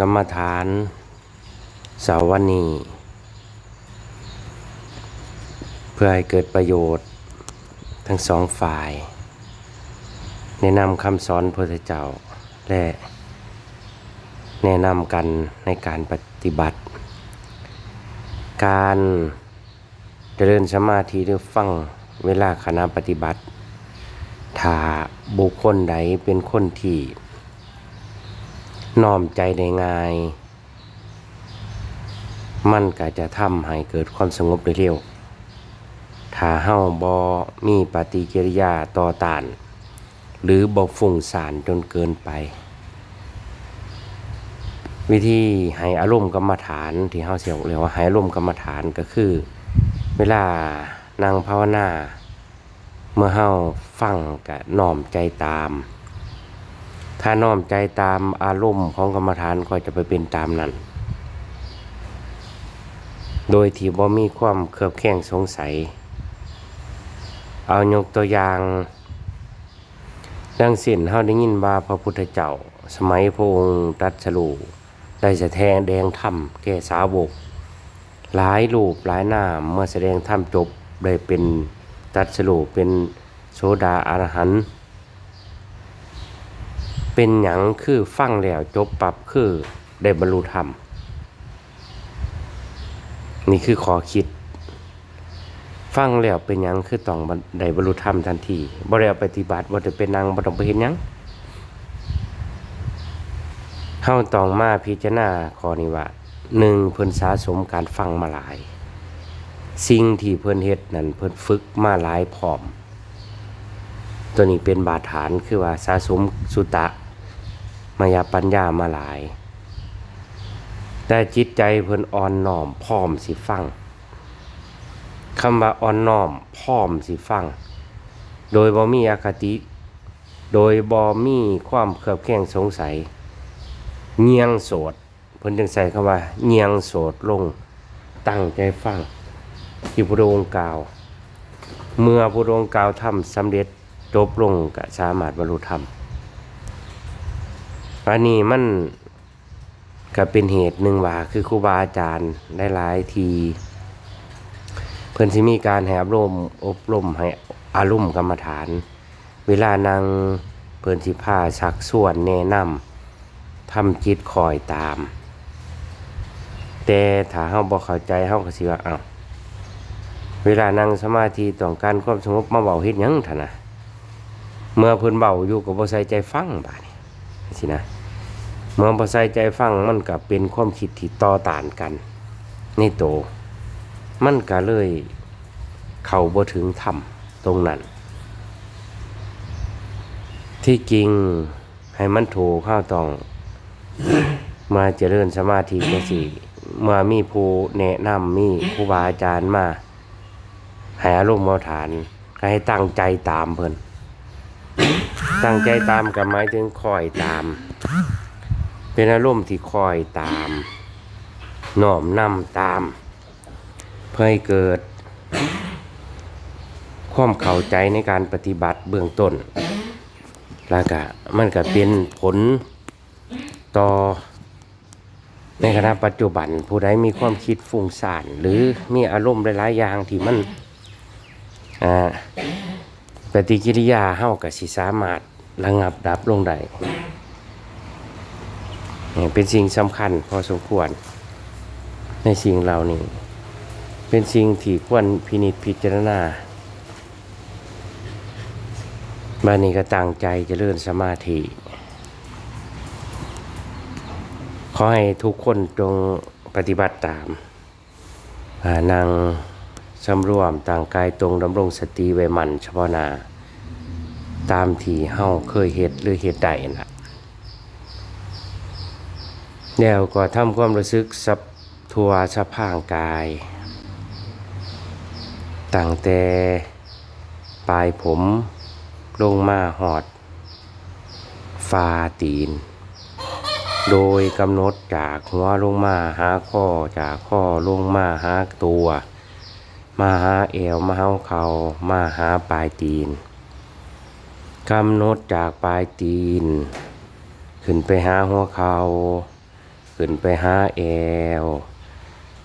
กรรมฐาน สาวันนี เพื่อให้เกิดประโยชน์ทั้งสองฝ่าย แนะนำคำสอนพระพุทธเจ้า และแนะนำกันในการปฏิบัติ การเจริญสมาธิหรือฟังเวลาคณะปฏิบัติ ถ้าบุคคลใดเป็นคนที่ น้อมใจได้ง่าย มันก็จะทำให้เกิดความสงบได้เร็ว ถ้าเฮาบ่มีปฏิกิริยาต่อต้าน หรือบ่ฟุ้งซ่านจนเกินไป วิธีให้อารมณ์กรรมฐานที่เฮาเสิเรียกว่าให้อารมณ์กรรมฐานก็คือ เวลานั่งภาวนา เมื่อเฮาฟังก็น้อมใจตาม ถ้าน้อมใจตามอารมณ์ของกรรมฐานก็จะไปเป็นตามนั้น โดยที่บ่มีความเครือบแคลงสงสัย เอายกตัวอย่างดังสิ้นเฮาได้ยินว่าพระพุทธเจ้า สมัยพระองค์ตรัสรู้ได้แสดงแดงธรรมแก่สาวก หลายรูปหลายนามเมื่อแสดงธรรมจบได้เป็นตรัสรู้เป็นโสดาอรหันต์ เป็นหยังคือฟังแล้วจบปรับคือได้บรรลุธรรม นี่คือขอคิด ฟังแล้วเป็นหยังคือต้องได้บรรลุธรรมทันทีบ่ได้เอาปฏิบัติบ่ได้เป็นนางบ่ต้องไปเห็นหยังเฮาต้องมาพิจารณาข้อนี้ว่าหนึ่งเพิ่นสะสมการฟังมาหลาย สิ่งที่เพิ่นเฮ็ดนั่นเพิ่นฝึกมาหลายพร้อม ตัวนี้เป็นบาดฐานคือว่าสะสมสุตะ มายาปัญญามาหลาย แต่จิตใจเพิ่นอ่อนน้อมพร้อมสิฟังคำว่าอ่อนน้อมพร้อมสิฟัง โดยบ่มีอคติ โดยบ่มีความเครือบแคลงสงสัยเงียงโสดเพิ่นจึงใส่คำว่าเงียงโสดลงตั้งใจฟังที่พระองค์กล่าว เมื่อพระองค์กล่าวทำสำเร็จจบลงก็สามารถบรรลุธรรม อันนี้มันก็เป็นเหตุหนึ่งว่าคือครูบาอาจารย์ได้หลายที เพื่อนที่มีการแหอบรมอบรมให้อารมณ์กรรมฐาน เวลานางเพื่อนที่ผ้าชักส่วนแนะนำทำจิตคอยตาม แต่ถ้าเฮาบ่เข้าใจเฮาก็สิว่าอ้าวเวลานั่งสมาธิต้องการความสงบมาเบาเฮ็ดหยังท่านน่ะเมื่อเพิ่นเบาอยู่ก็บ่ใส่ใจฟังบาดนี้สินะ มื่อบ่ใส่ใจฟังมันก็เป็นความคิดที่ต่อต้านกัน ในโต มันก็เลย เข้าบ่ถึงธรรมตรงนั้น ที่จริงให้มันถูกข้าวต้อง มาเจริญสมาธิจังซี่เมื่อมีผู้แนะนำมีครูบาอาจารย์มาให้อารมณ์เอาฐานก็ให้ตั้งใจตามเพิ่นตั้งใจตามก็หมายถึงคอยตาม เป็นอารมณ์ที่คอยตามน้อมนำตาม เพื่อให้เกิด ความเข้าใจในการปฏิบัติเบื้องต้นแล้วก็มันก็เป็นผลต่อ ในขณะปัจจุบัน ผู้ใดมีความคิดฟุ้งซ่านหรือมีอารมณ์หลายๆอย่างที่มันปฏิกิริยาเฮาก็สิสามารถระงับดับลงได้ เป็นสิ่งสำคัญพอสมควร ในสิ่งเหล่านี้ เป็นสิ่งที่ควรพินิจพิจารณาบานี้ก็ตั้งใจเจะเริ่มสมาธิ ขอให้ทุกคนจงปฏิบัติตามานางสำรวมต่างกายตรงดำรงสติไว้มันเฉพาะนา ตามที่เฮาเคยเฮ็ดหรือเฮ็ดได้น่ะ แล้วก็ทำความรู้สึกสับทัวสะพางกาย ตั้งแต่ปลายผมลงมาหอดฟาตีน โดยกำหนดจากหัวลงมาหาข้อจากข้อลงมาหาตัว มาหาเอวมาหาเขา่ามาหาปลายตีนกำหนดจากปลายตีน ขึ้นไปหาหัวเขา่า ขึ้นไปหาแอว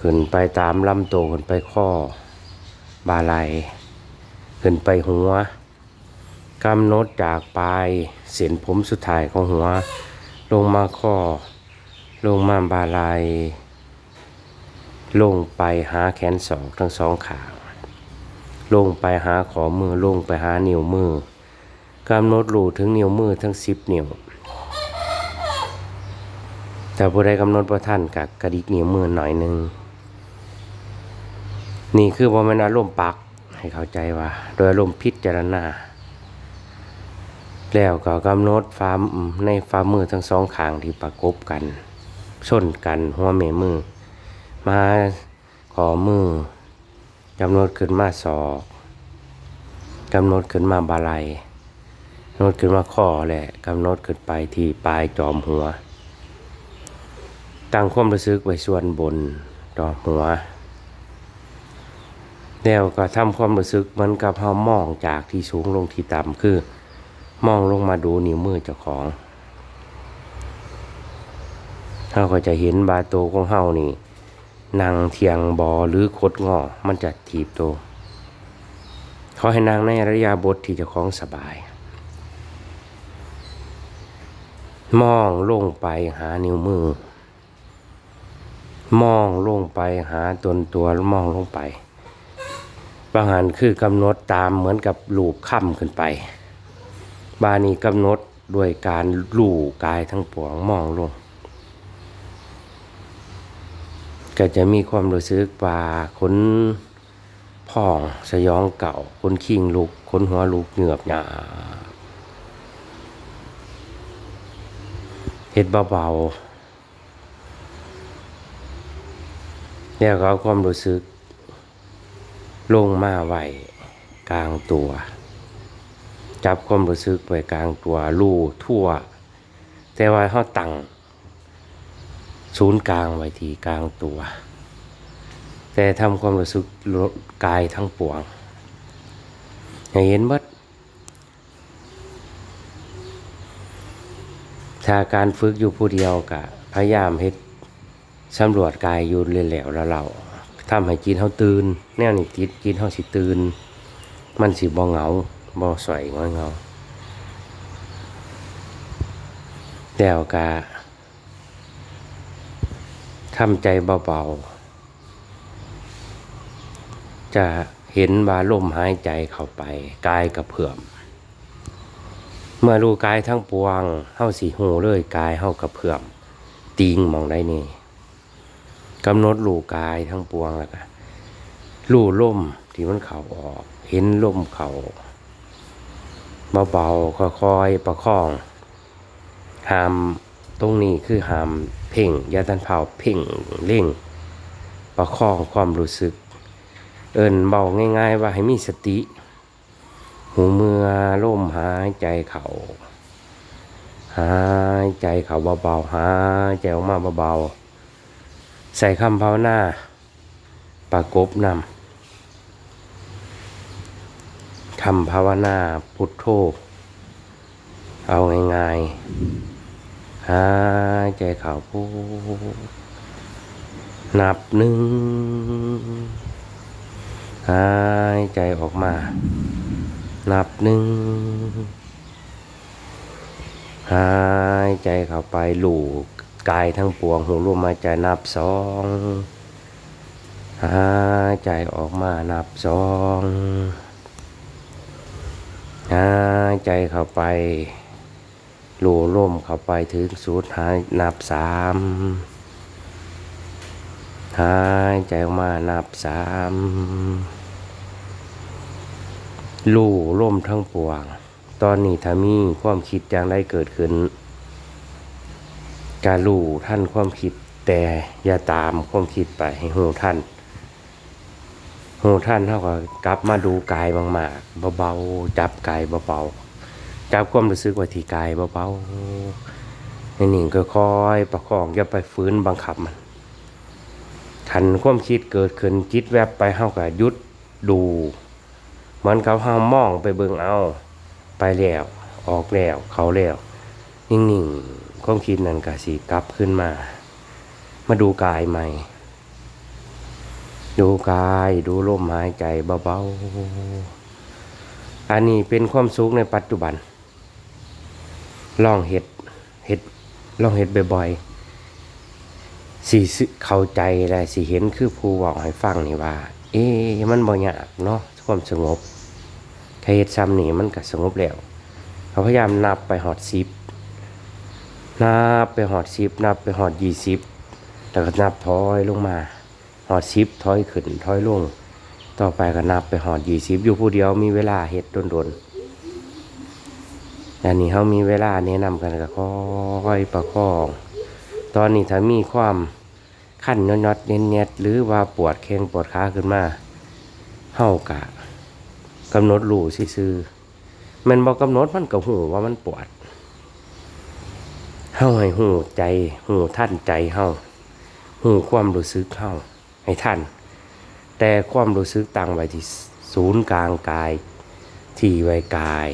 ขึ้นไปตามลำตัวขึ้นไปข้อ บาไหลขึ้นไปหัวกำหนดจากปลายเส้นผมสุดท้ายของหัว ลงมาข้อ ลงมาบาไหลลงไปหาแขนสองทั้งสองขาลงไปหาขอมือลงไปหานิ้วมือกำหนดรูถึงนิ้วมือทั้งสิบนิ้ว แต่ผู้ใดกำหนดว่าท่านกับกระดิกนิ้วมือหน่อยหนึ่งนี่คือว่ามันอารมณ์ปักให้เข้าใจว่า โดยอารมณ์พิจารณา แล้วก็กำหนดฟ้าในฟ้ามือทั้งสองข้างที่ประกบกันชนกันหัวเมมือ มาขอมือกำหนดขึ้นมาศอกกำหนดขึ้นมาบาไหลกำหนดขึ้นมาข้อแหละกำหนดขึ้นไปที่ปลายจอมหัว ตั้งความรู้สึกไว้ส่วนบนจอมหัวแล้วก็ทำความรู้สึกเหมือนกับเฮามองจากที่สูงลงที่ต่ำคือ มองลงมาดูนิ้วมือเจ้าของเราก็จะเห็นบาโตของเฮานี่นั่งเทียงบอหรือคดงอ มันจะถีบโตเขาให้นางในระยะบทที่เจ้าของสบาย มองลงไปหานิ้วมือ มองลงไปหาตนตัวแล้วมองลงไปบางหันคือกำหนดตามเหมือนกับลูบค่ำขึ้นไป บานี้กำหนดด้วยการลู่กายทั้งปวงมองลง ก็จะมีความรู้สึกว่าขนพ่องสยองเก่าขนคิงลุกขนหัวลุกเหงือบหยาเฮ็ดเบาๆ แล้วก็เอาความรู้สึก ลงมาไหวกลางตัว จับความรู้สึกไว้กลางตัวลู่ทั่ว แต่ว่าเขาตั้งศูนย์กลางไว้ที่กลางตัว แต่ทำความรู้สึกกายทั้งปวงให้เห็นว่าถ้าการฝึกอยู่ผู้เดียวกะพยายามเฮ็ด สำรวจกายอยู่เรื่อยๆแล้วเราทำให้จิตเฮาตื่นแนวนี้จิตจิตเฮาสิตื่นมันสิบ่เหงาบ่สวยงอยเหงาแล้วก็ทำใจเบาๆ จะเห็นว่าลมหายใจเข้าไปกายกระเพื่อม เมื่อรู้กายทั้งปวงเฮาสิหูเลยกายเฮากระเพื่อม ติงมองได้นี่ กำหนดลู่กายทั้งปวงแล้วก็ลู่ล่มที่มันเข่าออก เห็นล่มเข่าเบาๆค่อยๆประคองหามตรงนี้คือหามเพ่งยาตันเผาเพ่งเร่ง ประคองความรู้สึก เอินเบาง่าย ๆ ว่าให้มีสติ หูเมื่อล่มหายใจเขาหายใจเข่าเบาๆหายใจออกมาเบาๆ ใส่คำภาวนาประกบนำคำภาวนาพุทโธเอาง่ายๆหายใจเข้าพูนับหนึ่งหายใจออกมา นับหนึ่งหายใจเข้าไปหลู กายทั้งปวงหูรวมมาใจนับสองหายใจออกมานับสองหายใจเข้าไปหลูลมเข้าไปถึงสุดหายนับสามหายใจออกมานับสามลู่มทั้งปวง ตอนนี้ถ้ามีความคิดอย่างไรเกิดขึ้น การรู้ท่านความคิด แต่อย่าตามความคิดไปให้หูท่านหูท่านเท่ากับกลับมาดูกายบางมากๆเบาๆจับกายเบาๆจับความรู้สึกไว้ที่กายเบาๆในหนึ่งก็ค่อยประคองอย่าไปฟื้นบังคับมันขันความคิดเกิดขึ้นจิตแวบไปเท่ากับยุดดูเหมือนเขาเฮามองไปเบิ่งเอา ไปแล้ว ออกแล้ว เขาแล้ว นิ่งๆ ความคิดนั้นก็สิกลับขึ้นมา มาดูกายใหม่ ดูกายดูลมหายใจเบาๆ อันนี้เป็นความสุขในปัจจุบัน ลองเห็ดเห็ดลองเห็ดบ่อยๆสีเข้าใจและสีเห็นคือผู้บอกให้ฟังนี่ว่า เอ๊ะมันบ่ยากเนาะความสงบแค่เฮ็ดซ้ำนี่มันก็สงบแล้วเขาพยายามนับไปหอดสิบ นับไปหอดสิบนับไปหอดยี่สิบแล้วก็นับถอยลงมาหอดสิบถอยขึ้นถอยลง ต่อไปก็นับไปหอดยี่สิบอยู่ผู้เดียวมีเวลาเฮ็ดโดนๆอันนี้เขามีเวลาแนะนำกันก็ค่อยประคอง ตอนนี้ถ้ามีความขั้นยอดๆเน็ดหรือว่าปวดแข้งปวดขาขึ้นมาเฮากะกำหนดรูซื่อแมันบอกกำหนดมันก็หูว่ามันปวด เฮาให้หูใจหูท่านใจเฮาหูความรู้สึกเฮาให้ท่าน แต่ความรู้สึกตั้งไว้ที่ศูนย์กลางกาย ที่ไว้กาย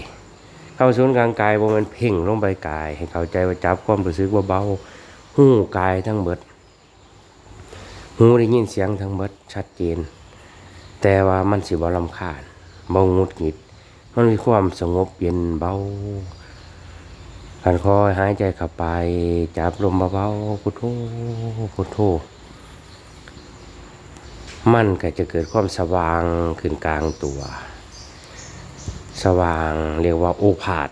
เข้าศูนย์กลางกายบ่แมันเพ่งลงไปกาย ให้เข้าใจว่าจับความรู้สึกว่าเบาหูกายทั้งเบิดหูได้ยินเสียงทั้งเบิดชัดเจน แต่ว่ามันสิบ่ลำคาญบ่งุดหงิด มันมีความสงบเย็นเบา การคอยหายใจเข้าไป จับลมเบาๆพุทโธพุทโธมันก็จะเกิดความสว่างขึ้นกลางตัว สว่างเรียกว่าโอภาษ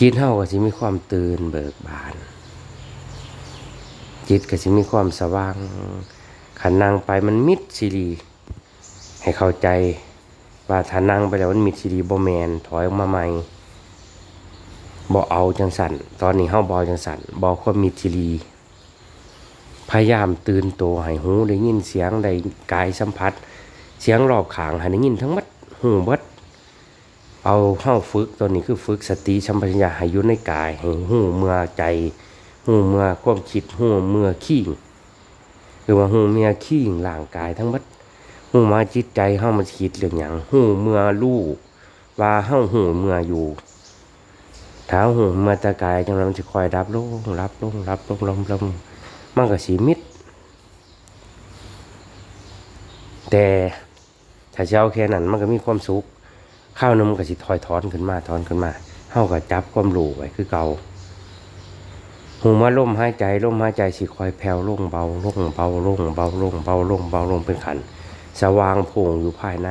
จิตเฮาก็สิมีความตื่นเบิกบาน จิตก็สิมีความสว่างขันนั่งไปมันมิดซีรีให้เข้าใจว่าถ้านั่งไปแล้วมันมิดซีรีบ่แมนถอยออกมาใหม่ บ่เอาจังสันตอนนี้เฮาบ่เอาจังสันบ่ความมิดซีรีพยายามตื่นตัวให้หูได้ยินเสียงได้กายสัมผัส เสียงรอบข้างให้ได้ยินทั้งหมดหูเบิดเอาเฮาฝึกตัวนี้คือฝึกสติสัมปชัญญะให้อยู่ในกายให้หูเมื่อใจหูเมื่อความคิดหูเมื่อขี้งหรือว่าหูเมื่อขี้งร่างกายทั้งหมดหูมาจิตใจเฮามันคิดเรื่องหยังหูเมื่อรู้ว่าเฮาหูเมื่ออยู่ ถ้าหูมื่อแตะกายจังนั้นมันสิคอยรับลงรับลงรับลงลมลมมันก็สิมิด แต่ถ้าเช้าแค่นั้นมันก็มีความสุขข้าวนมันก็สิถอยถอนขึ้นมาถอนขึ้นมาเฮาก็จับความรู้ไว้คือเก่าหูมาลมหายใจลมหายใจสิคอยแผ่วลงเบาลงเบาลงเบาลงเบาลงเบาลงเป็นขัน สว่างโพ่งอยู่ภายใน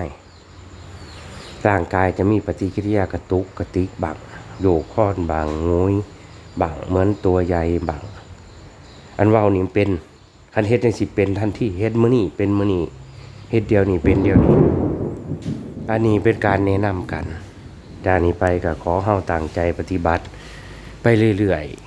ร่างกายจะมีปฏิกิริยากระตุกกระติกบัง โยกค้อนบางงุยบางเหมือนตัวใหญ่บาง อันเว่านี่เป็นคันเฮ็ดจังสิเป็นทันที่เฮ็ดมื้อนี้เป็นมื้อนี้เฮ็ดเดียวนี่เป็นเดียวนี้อันนี้เป็นการแนะนำกันจากนี้ไปก็ขอเฮาตั้งใจปฏิบัติ ไปเรื่อยๆ